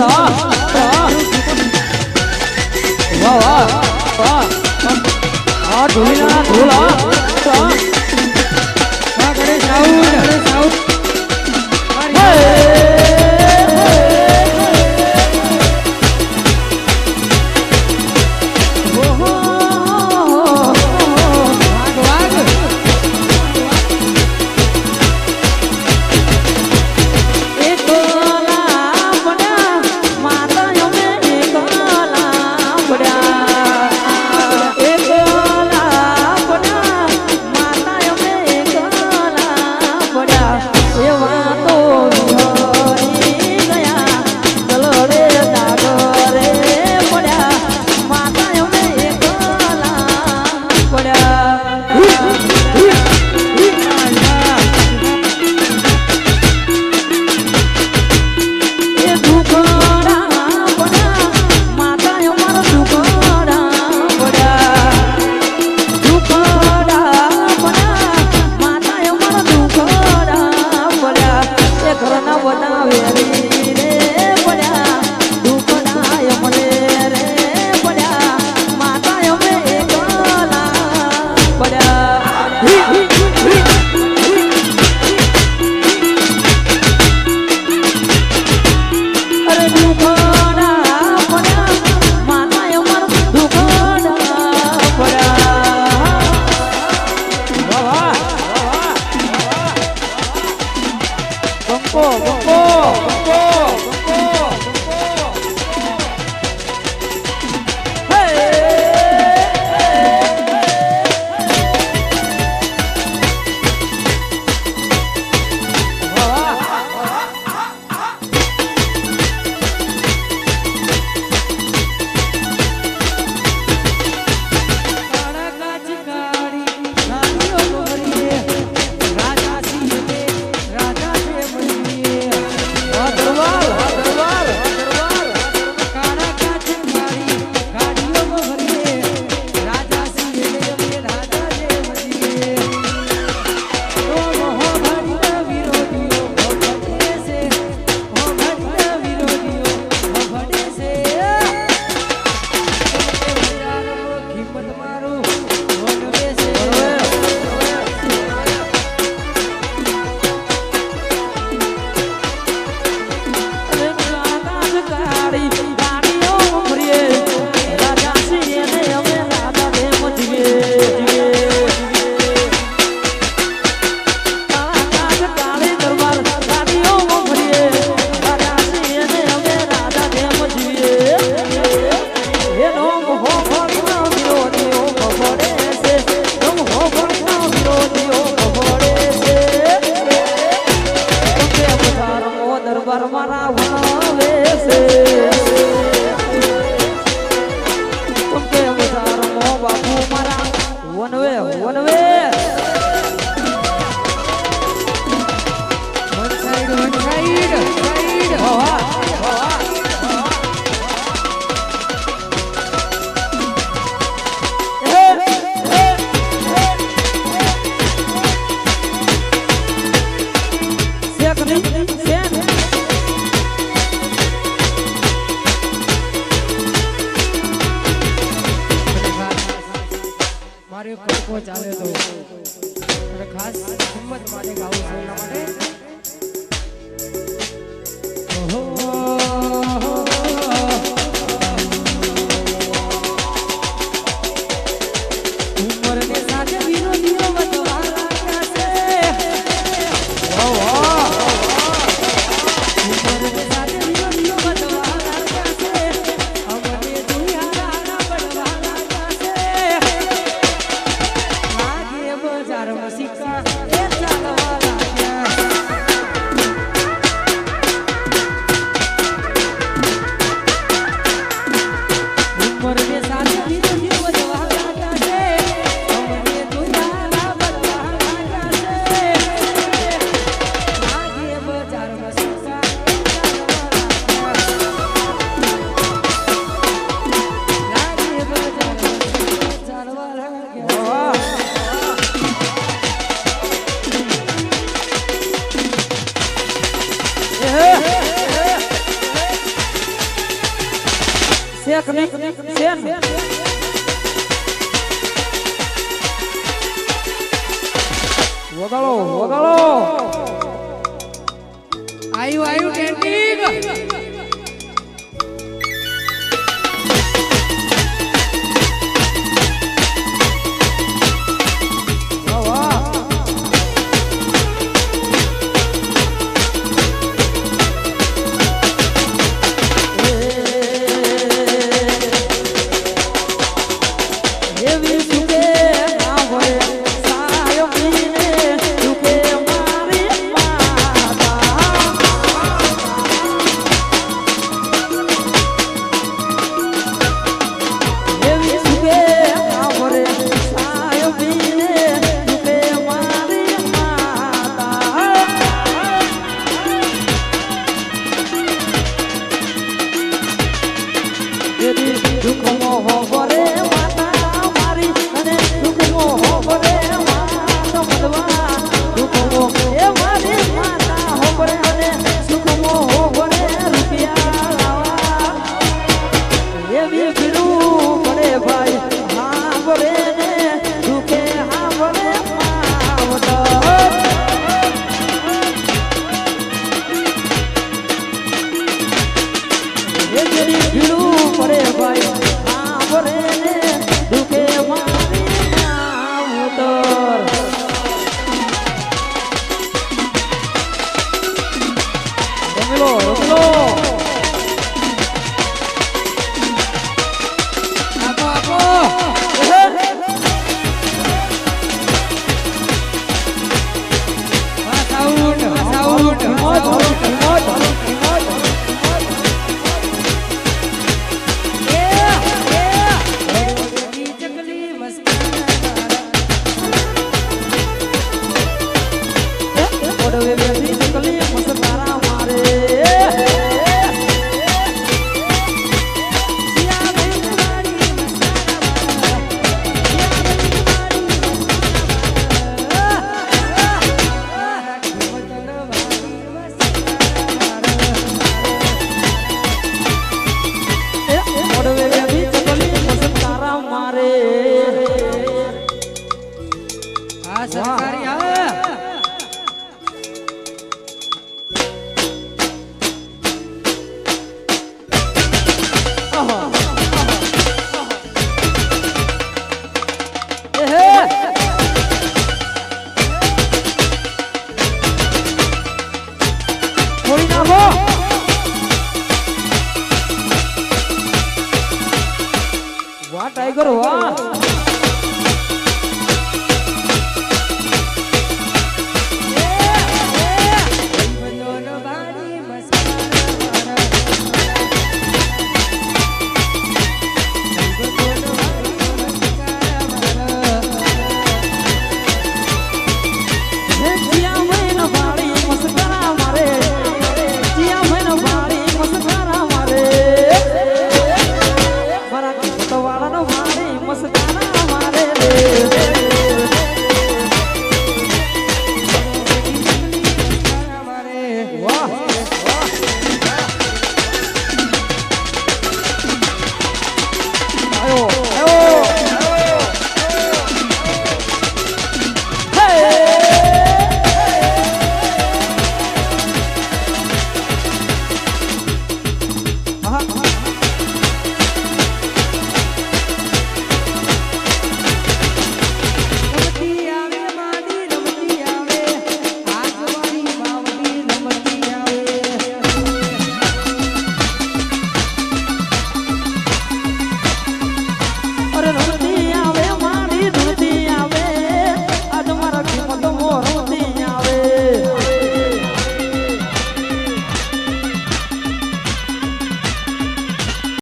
વાહ વાહ ઢોલ મારે કડકો ચાલે તો. ખાસ હિંમત માટે ગાવું છું એના માટે. છે ને વગાડો વગાડો. આયુ આયુ કેન્ટીન Cada vez વાહ ટાઈગર વાહ!